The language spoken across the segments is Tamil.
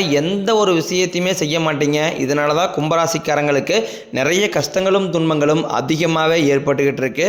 எந்த ஒரு விஷயத்தையுமே செய்ய மாட்டீங்க. இதனால தான் கும்பராசிக்காரங்களுக்கு நிறைய கஷ்டங்களும் துன்பங்களும் அதிகமாகவே ஏற்பட்டுக்கிட்டு இருக்கு.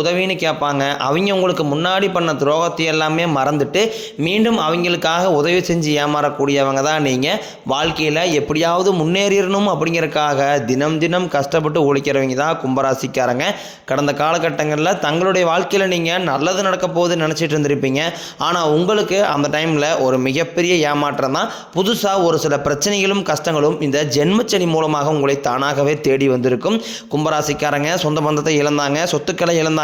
உதவின்னு கேட்பாங்க. அவங்க உங்களுக்கு முன்னாடி பண்ண துரோகத்தை எல்லாமே மறந்துட்டு மீண்டும் அவங்களுக்காக உதவி செஞ்சு ஏமாறக்கூடியவங்க தான் நீங்கள் வாழ்க்கையில் எப்படியாவது முன்னேறிடணும் அப்படிங்கிறக்காக தினம் தினம் கஷ்டப்பட்டு உழைக்கிறவங்க தான் கும்பராசிக்காரங்க. கடந்த காலகட்டங்களில் தங்களுடைய வாழ்க்கையில் நீங்கள் நல்லது நடக்க போகுதுன்னு நினச்சிட்டு இருந்திருப்பீங்க. ஆனால் உங்களுக்கு அந்த டைமில் ஒரு மிகப்பெரிய ஏமாற்றம் தான். புதுசாக ஒரு சில பிரச்சனைகளும் கஷ்டங்களும் இந்த ஜென்மச்சனி மூலமாக உங்களை தானாகவே தேடி வந்திருக்கும். கும்பராசிக்காரங்க சொந்த பந்தத்தை இழந்தாங்க சொத்துக்களை இழந்தாங்க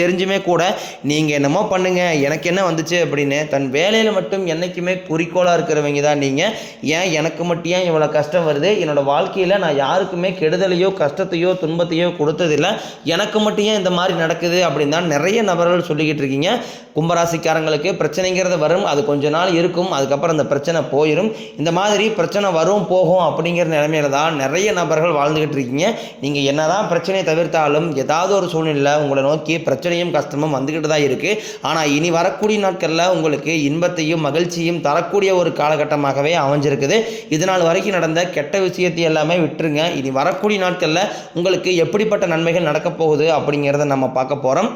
தெரிஞ்சுமே கூட நீங்கள் என்னமோ பண்ணுங்கள் எனக்கு என்ன வந்துச்சு அப்படின்னு தன் வேலையில் மட்டும் என்றைக்குமே குறிக்கோளாக இருக்கிறவங்க தான் நீங்கள் ஏன் எனக்கு மட்டும் ஏன் இவ்வளோ கஷ்டம் வருது? என்னோட வாழ்க்கையில் நான் யாருக்குமே கெடுதலையோ கஷ்டத்தையோ துன்பத்தையோ கொடுத்ததில்லை. எனக்கு மட்டும் ஏன் இந்த மாதிரி நடக்குது அப்படின்னு தான் நிறைய நபர்கள் சொல்லிக்கிட்டு இருக்கீங்க. கும்பராசிக்காரங்களுக்கு பிரச்சனைங்கிறது வரும் அது கொஞ்ச நாள் இருக்கும் அதுக்கப்புறம் அந்த பிரச்சனை போயிடும் இந்த மாதிரி பிரச்சனை வரும் போகும் அப்படிங்கிற நிலைமையில தான் நிறைய நபர்கள் வாழ்ந்துக்கிட்டு இருக்கீங்க. நீங்கள் என்னதான் பிரச்சனையை தவிர்த்தாலும் ஏதாவது ஒரு சூழ்நிலை உங்களை நோக்கி பிரச்சனை பிரச்சனையும் கஷ்டமும் வந்துக்கிட்டு தான் இருக்குது ஆனால் இனி வரக்கூடிய நாட்களில் உங்களுக்கு இன்பத்தையும் மகிழ்ச்சியும் தரக்கூடிய ஒரு காலகட்டமாகவே அமைஞ்சிருக்குது. இதனால் வரைக்கும் நடந்த கெட்ட விஷயத்தை எல்லாமே விட்டுருங்க. இனி வரக்கூடிய நாட்களில் உங்களுக்கு எப்படிப்பட்ட நன்மைகள் நடக்கப் போகுது அப்படிங்கிறத நம்ம பார்க்க போகிறோம்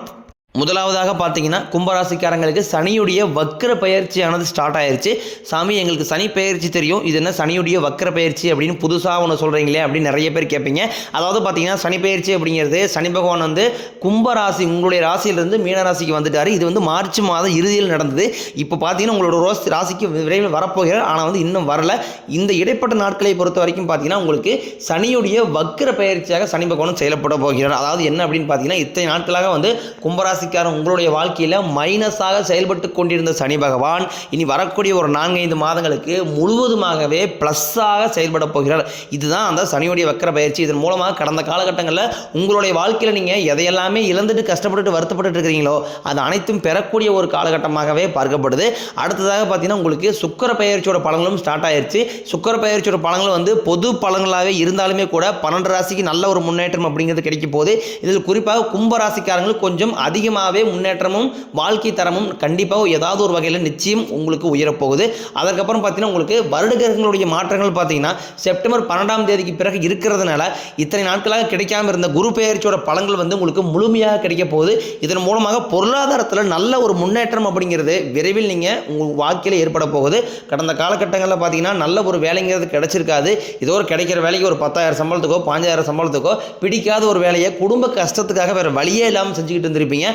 முதலாவதாக பார்த்தீங்கன்னா கும்பராசிக்காரங்களுக்கு சனியுடைய வக்கர பயிற்சியானது ஸ்டார்ட் ஆயிருச்சு. சாமி எங்களுக்கு சனி பயிற்சி தெரியும். இது என்ன சனியுடைய வக்கர பயிற்சி அப்படின்னு புதுசாக ஒன்று சொல்கிறீங்களே அப்படின்னு நிறைய பேர் கேட்பீங்க. அதாவது பார்த்தீங்கன்னா சனி பயிற்சி அப்படிங்கிறது சனி பகவான் வந்து கும்பராசி உங்களுடைய ராசியிலிருந்து மீனராசிக்கு வந்துட்டார். இது வந்து மார்ச் மாதம் இறுதியில் நடந்தது. இப்போ பார்த்தீங்கன்னா உங்களோட ரோஸ் ராசிக்கு விரைவில் வரப்போகிறார் ஆனால் வந்து இன்னும் வரல. இந்த இடைப்பட்ட நாட்களை பொறுத்த வரைக்கும் பார்த்தீங்கன்னா உங்களுக்கு சனியுடைய வக்கர பயிற்சியாக சனி பகவானும் செயல்பட போகிறார். அதாவது என்ன அப்படின்னு பார்த்தீங்கன்னா இத்தனை நாட்களாக வந்து கும்பராசி ராசிக்காரன் உங்களுடைய வாழ்க்கையில் மைனஸாக செயல்பட்டு கொண்டிருந்த சனி பகவான் இனி வரக்கூடிய ஒரு நான்கைந்து மாதங்களுக்கு முழுவதுமாகவே ப்ளஸ்ஸாக செயல்பட போகிறார். இதுதான் அந்த சனியுடைய வக்கர பயிற்சி. இதன் மூலமாக கடந்த காலகட்டங்களில் உங்களுடைய வாழ்க்கையில் நீங்கள் எதையெல்லாமே இழந்துட்டு கஷ்டப்பட்டுட்டு வருத்தப்பட்டு இருக்கிறீங்களோ அது அனைத்தும் பெறக்கூடிய ஒரு காலகட்டமாகவே பார்க்கப்படுது. அடுத்ததாக பார்த்தீங்கன்னா உங்களுக்கு சுக்கர பயிற்சியோட பலன்களும் ஸ்டார்ட் ஆயிருச்சு. சுக்கர பயிற்சியோட பலன்கள் வந்து பொது பலன்களாகவே இருந்தாலுமே கூட பன்னெண்டு ராசிக்கு நல்ல ஒரு முன்னேற்றம் அப்படிங்கிறது கிடைக்கும் போது இதில் குறிப்பாக கும்ப ராசிக்காரங்களுக்கு கொஞ்சம் அதிகமாக நிச்சயமாகவே முன்னேற்றமும் வாழ்க்கை தரமும் கண்டிப்பாக ஏதாவது ஒரு வகையில் நிச்சயம் உங்களுக்கு உயரப்போகுது. அதற்கப்புறம் பார்த்தீங்கன்னா உங்களுக்கு வருடகிரகங்களுடைய மாற்றங்கள் பார்த்தீங்கன்னா செப்டம்பர் பன்னெண்டாம் தேதிக்கு பிறகு இருக்கிறதுனால இத்தனை நாட்களாக கிடைக்காம இருந்த குரு பெயர்ச்சியோட பலன்கள் வந்து உங்களுக்கு முழுமையாக கிடைக்க போகுது. இதன் மூலமாக பொருளாதாரத்தில் நல்ல ஒரு முன்னேற்றம் அப்படிங்கிறது விரைவில் நீங்கள் உங்கள் வாழ்க்கையில் ஏற்பட போகுது. கடந்த காலகட்டங்களில் பார்த்தீங்கன்னா நல்ல ஒரு வேலைங்கிறது கிடைச்சிருக்காது. ஏதோ ஒரு கிடைக்கிற வேலைக்கு ஒரு பத்தாயிரம் சம்பளத்துக்கோ பாஞ்சாயிரம் சம்பளத்துக்கோ பிடிக்காத ஒரு வேலையை குடும்ப கஷ்டத்துக்காக வேறு வழியே இல்லாமல் செஞ்சுக்கிட்டு இருந்திருப்பீங்க.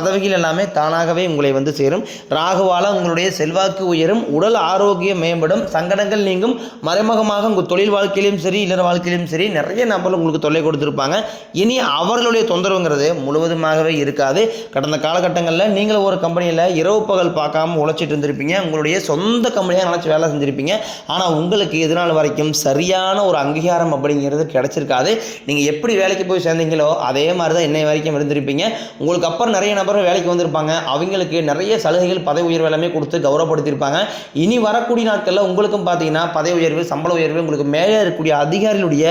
பதவிகள் எல்லாமே தானாகவே உங்களை வந்து சேரும். ராகுவால் உங்களுடைய செல்வாக்கு உயரும். உடல் ஆரோக்கியம் மேம்படும். சங்கடங்கள் நீங்கும். மறைமுகமாக உங்கள் தொழில் வாழ்க்கையிலும் சரி இல்லற வாழ்க்கையிலும் சரி நிறைய நபர்கள் உங்களுக்கு தொல்லை கொடுத்துருப்பாங்க. இனி அவர்களுடைய தொந்தரவுங்கிறது முழுவதுமாகவே இருக்காது. கடந்த காலகட்டங்களில் நீங்களும் ஒரு கம்பெனியில் இரவு பகல் பார்க்காம உழைச்சிட்டு இருந்திருப்பீங்க. உங்களுடைய சொந்த கம்பெனியாக நினச்சி வேலை செஞ்சுருப்பீங்க. ஆனால் உங்களுக்கு இது வரைக்கும் சரியான ஒரு அங்கீகாரம் அப்படிங்கிறது கிடைச்சிருக்காது. நீங்கள் எப்படி வேலைக்கு போய் சேர்ந்தீங்களோ அதே மாதிரி தான் இன்னை வரைக்கும் இருந்திருப்பீங்க. உங்களுக்கு அப்புறம் நிறைய நபர்கள் வேலைக்கு வந்திருப்பாங்க. அவங்களுக்கு நிறைய சலுகைகள் பதவி உயர்வு எல்லாமே கொடுத்து கௌரவப்படுத்தியிருப்பாங்க. இனி வரக்கூடிய நாட்களில் உங்களுக்கும் பார்த்தீங்கன்னா பதவி உயர்வு சம்பள உயர்வு உங்களுக்கு மேலே இருக்கக்கூடிய அதிகாரிகளுடைய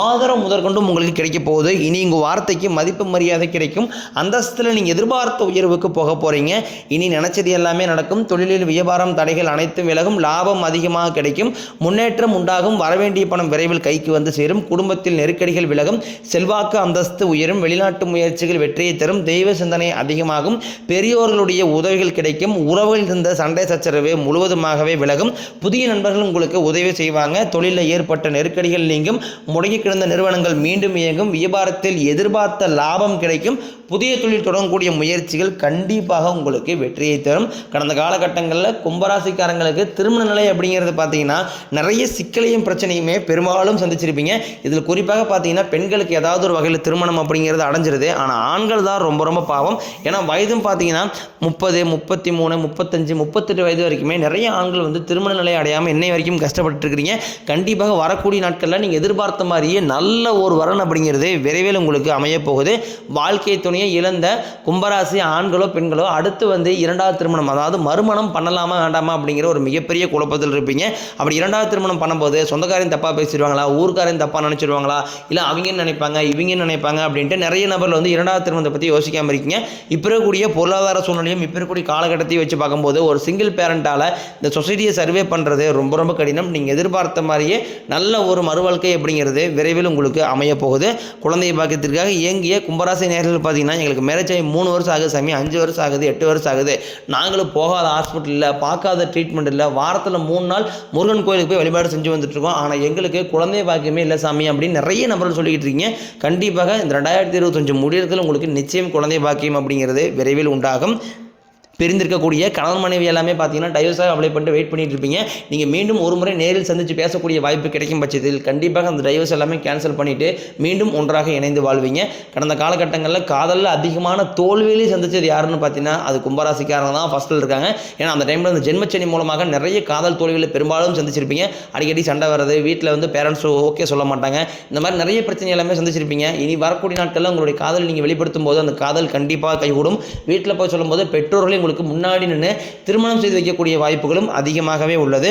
ஆதரவு முதற்கொண்டும் உங்களுக்கு கிடைக்க போகுது. இனி உங்கள் வார்த்தைக்கு மதிப்பு மரியாதை கிடைக்கும். அந்தஸ்தில் நீங்கள் எதிர்பார்த்த உயர்வுக்கு போக போகிறீங்க இனி நினச்சது எல்லாமே நடக்கும். தொழிலில் வியாபாரம் தடைகள் அனைத்தும் விலகும். லாபம் அதிகமாக கிடைக்கும். முன்னேற்றம் உண்டாகும். வரவேண்டிய பணம் விரைவில் கைக்கு வந்து சேரும். குடும்பத்தில் நெருக்கடிகள் விலகும். செல்வாக்கு அந்தஸ்து உயரும். வெளிநாட்டு முயற்சிகள் வெற்றியை தரும். தெய்வ சிந்தனை அதிகமாகும். பெரியோர்களுடைய உதவிகள் கிடைக்கும். உறவில் இருந்த சண்டை சச்சரவு முழுவதுமாகவே விலகும். புதிய நண்பர்கள் உங்களுக்கு உதவி செய்வாங்க. தொழிலில் ஏற்பட்ட நெருக்கடிகள் நீங்கும். முடங்கி கிடந்த நிறுவனங்கள் மீண்டும் இயங்கும். வியாபாரத்தில் எதிர்பார்த்த லாபம் கிடைக்கும். புதிய தொழில் தொடங்கக்கூடிய முயற்சிகள் கண்டிப்பாக உங்களுக்கு வெற்றியை தரும். கடந்த காலகட்டங்களில் கும்பராசிக்காரங்களுக்கு திருமண நிலை அப்படிங்கிறது பார்த்தீங்கன்னா நிறைய சிக்கலையும் பிரச்சனையுமே பெரும்பாலும் சந்திச்சிருப்பீங்க. இதில் குறிப்பாக பார்த்தீங்கன்னா பெண்களுக்கு ஏதாவது ஒரு வகையில் திருமணம் அப்படிங்கிறது அடைஞ்சிருது. ஆனால் ஆண்கள் தான் ரொம்ப ரொம்ப பாவம். ஏன்னா வயதும் பார்த்தீங்கன்னா முப்பது முப்பத்தி மூணு முப்பத்தஞ்சு முப்பத்தெட்டு வயது வரைக்குமே நிறைய ஆண்கள் வந்து திருமண நிலை அடையாமல் இன்னை வரைக்கும் கஷ்டப்பட்டு இருக்கிறீங்க. கண்டிப்பாக வரக்கூடிய நாட்களில் நீங்கள் எதிர்பார்த்த மாதிரியே நல்ல ஒரு வரன் அப்படிங்கிறது விரைவில் உங்களுக்கு அமையப்போகுது வாழ்க்கை துணையை இழந்த கும்பராசி ஆண்களோ பெண்களோ அடுத்து வந்து இரண்டாவது திருமணம் அதாவது மறுமணம் பண்ணலாமா வேண்டாமா அப்படிங்கிற ஒரு மிகப்பெரிய குழப்பத்தில் இருப்பீங்க. அப்படி இரண்டாவது திருமணம் பண்ணும்போது சொந்தக்காரையும் தப்பாக பேசிடுவாங்களா ஊர்க்காரையும் தப்பாக நினச்சிடுவாங்களா இல்லை அவங்க நினைப்பாங்க இவங்க நினைப்பாங்க அப்படின்ட்டு நிறைய நபர்கள் வந்து இரண்டாவது திருமணத்தை பற்றி யோசிக்காமல் இருக்கீங்க. இப்போ இருக்கக்கூடிய பொருளாதார சூழ்நிலையும் இப்போ இருக்கக்கூடிய காலகட்டத்தையும் வச்சு பார்க்கும்போது ஒரு சிங்கிள் பேரண்டால் இந்த சொசைட்டியை சர்வே பண்ணுறது ரொம்ப ரொம்ப கடினம். நீங்கள் எதிர்பார்த்த மாதிரியே நல்ல ஒரு மறுவாழ்க்கை அப்படிங்கிறது விரைவில் உங்களுக்கு அமைய போகுது. குழந்தை பாக்கியத்திற்காக இயங்கிய கும்பராசி நேரில் பார்த்தீங்கன்னா எங்களுக்கு மேரேஜ் ஆகி மூணு வருஷம் ஆகுது சாமி அஞ்சு வருஷம் ஆகுது எட்டு வருஷம் ஆகுது. நாங்களும் போகாத ஹாஸ்பிட்டல் இல்லை பார்க்காத ட்ரீட்மெண்ட் இல்லை வாரத்தில் மூணு நாள் முருகன் கோயிலுக்கு போய் வழிபாடு செஞ்சு வந்துட்டுருக்கோம் ஆனால் எங்களுக்கு குழந்தை பாக்கியமே இல்லை சாமி அப்படின்னு நிறைய நபர்கள் சொல்லிக்கிட்டு இருக்கீங்க. கண்டிப்பாக இந்த ரெண்டாயிரத்தி இருபத்தஞ்சு முடியறதுல உங்களுக்கு நிச்சயம் குழந்தை பாக்கியம் அப்படிங்கிறது விரைவில் உண்டாகும். பிரிந்திருக்கக்கூடிய கணவன் மனைவி எல்லாமே பார்த்தீங்கன்னா டைவர்ஸாக அப்ளை பண்ணிட்டு வெயிட் பண்ணிட்டு இருப்பீங்க. நீங்கள் மீண்டும் ஒரு முறை நேரில் சந்தித்து பேசக்கூடிய வாய்ப்பு கிடைக்கும் பட்சத்தில் கண்டிப்பாக அந்த டைவர்ஸ் எல்லாமே கேன்சல் பண்ணிவிட்டு மீண்டும் ஒன்றாக இணைந்து வாழ்வீங்க. கடந்த காலகட்டங்களில் காதலில் அதிகமான தோல்வியிலே சந்திச்சது யாருன்னு பார்த்தீங்கன்னா அது கும்பராசிக்காரங்க தான் ஃபஸ்ட்டில் இருக்காங்க. ஏன்னா அந்த டைமில் அந்த ஜென்மச்சனி மூலமாக நிறைய காதல் தோல்விகளை பெரும்பாலும் சந்திச்சிருப்பீங்க. அடிக்கடி சண்டை வர்றது வீட்டில் வந்து பேரண்ட்ஸ் ஓகே சொல்ல மாட்டாங்க. இந்த மாதிரி நிறைய பிரச்சனை எல்லாமே சந்திச்சிருப்பீங்க. இனி வரக்கூடிய நாட்களில் உங்களுடைய காதல் நீங்கள் வெளிப்படுத்தும் போது அந்த காதல் கண்டிப்பாக கைகூடும். வீட்டில் போய் சொல்லும்போது பெற்றோர்களே உங்களுக்கு முன்னாடி நின்று திருமணம் செய்து வைக்கக்கூடிய வாய்ப்புகளும் அதிகமாகவே உள்ளது.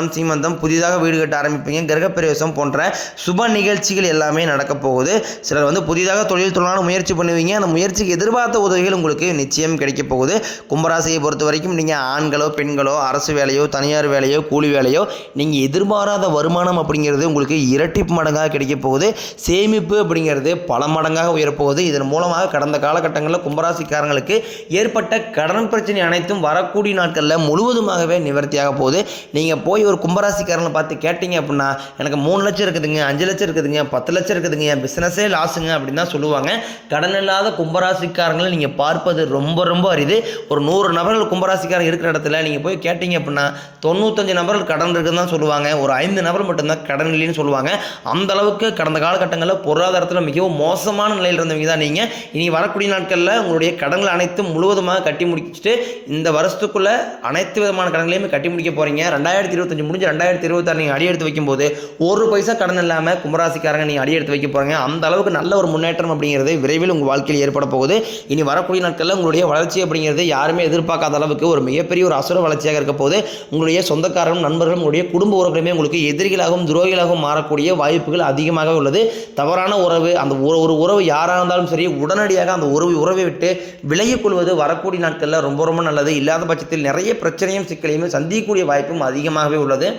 சீமந்தம் புதிதாக வீடு கட்ட ஆரம்பிப்பீங்க. கிரகப்பிரவேசம் போன்ற சுப நிகழ்ச்சிகள் எல்லாமே நடக்க போகுது. சிலர் வந்து புதிதாக தொழில் தொழிலான முயற்சி பண்ணுவீங்க. அந்த முயற்சிக்கு எதிர்பார்த்த உதவிகள் உங்களுக்கு நிச்சயம் கிடைக்க போகுது. கும்பராசியை பொறுத்த வரைக்கும் நீங்கள் ஆண்களோ பெண்களோ அரசு வேலையோ தனியார் வேலையோ கூலி வேலையோ நீங்கள் எதிர்பாராத வருமானம் அப்படிங்கிறது உங்களுக்கு இரட்டிப்பு மடங்காக கிடைக்க போகுது. சேமிப்பு அப்படிங்கிறது பல மடங்காக உயரப்போகுது இதன் மூலமாக கடந்த காலகட்டங்களில் கும்பராசிக்காரங்களுக்கு ஏற்பட்ட கடன் பிரச்சனை அனைத்தும் வரக்கூடிய நாட்களில் முழுவதுமாகவே நிவர்த்தியாக போகுது. நீங்கள் போய் ஒரு கும்பராசிக்காரங்களை பார்த்து கேட்டீங்க அப்படின்னா எனக்கு மூணு லட்சம் இருக்குதுங்க அஞ்சு லட்சம் இருக்குதுங்க பத்து லட்சம் இருக்குதுங்க என் பிஸ்னஸே லாஸுங்க அப்படின்னு தான் சொல்லுவாங்க. கடன் இல்லாத கும்பராசிக்காரங்களை நீங்கள் பார்ப்பது ரொம்ப ரொம்ப அரிது. ஒரு நூறு நபர்கள் கும்பராசிக்காரங்க இருக்கிற இடத்துல நீங்கள் போய் கேட்டீங்க அப்படின்னா தொண்ணூத்தஞ்சு நபர்கள் கடன் இருக்குதுன்னு தான் சொல்லுவாங்க. ஒரு ஐந்து நபர் மட்டும்தான் கடன் இல்லைன்னு சொல்லுவாங்க. அந்த அளவுக்கு கடந்த காலகட்டங்களில் பொருளாதாரத்தில் மிகவும் மோசமான நிலையில் இருந்தவங்க தான் நீங்கள் இனி வரக்கூடிய நாட்களில் உங்களுடைய கடன்கள் அனைத்தும் முழுவதுமாக கட்டி முடிச்சுட்டு இந்த வருஷத்துக்குள்ளே அனைத்து விதமான கடன்களையுமே கட்டி முடிக்க போகிறீங்க ரெண்டாயிரத்தி இருபத்தி இருபத்தஞ்சு முடிஞ்சு ரெண்டாயிரத்தி இருபத்தாறு நீங்கள் அடி எடுத்து வைக்கும்போது ஒரு பைசா கடன் இல்லாமல் கும்பராசிக்காரங்க நீங்கள் அடி எடுத்து வைக்க போகிறீங்க அந்த அளவுக்கு நல்ல ஒரு முன்னேற்றம் அப்படிங்கிறது விரைவில் உங்கள் வாழ்க்கையில் ஏற்பட போகுது. இனி வரக்கூடிய நாட்களில் உங்களுடைய வளர்ச்சி அப்படிங்கிறது யாருமே எதிர்பார்க்காத அளவுக்கு ஒரு மிகப்பெரிய ஒரு அசுர வளர்ச்சியாக இருக்க போது உங்களுடைய சொந்தக்காரரும் நண்பர்களும் உங்களுடைய குடும்ப உறவுகளுமே உங்களுக்கு எதிரிகளாகவும் துரோகிகளாகவும் மாறக்கூடிய வாய்ப்புகள் அதிகமாக உள்ளது. தவறான உறவு அந்த ஒரு ஒரு உறவு யாராக இருந்தாலும் சரி உடனடியாக அந்த உறவு உறவை விட்டு விலகிக் கொள்வது வரக்கூடிய நாட்களில் ரொம்ப ரொம்ப நல்லது. இல்லாத பட்சத்தில் நிறைய பிரச்சனையும் சிக்கலையும் சந்திக்கக்கூடிய வாய்ப்பும் அதிகமாகவே உள்ளது.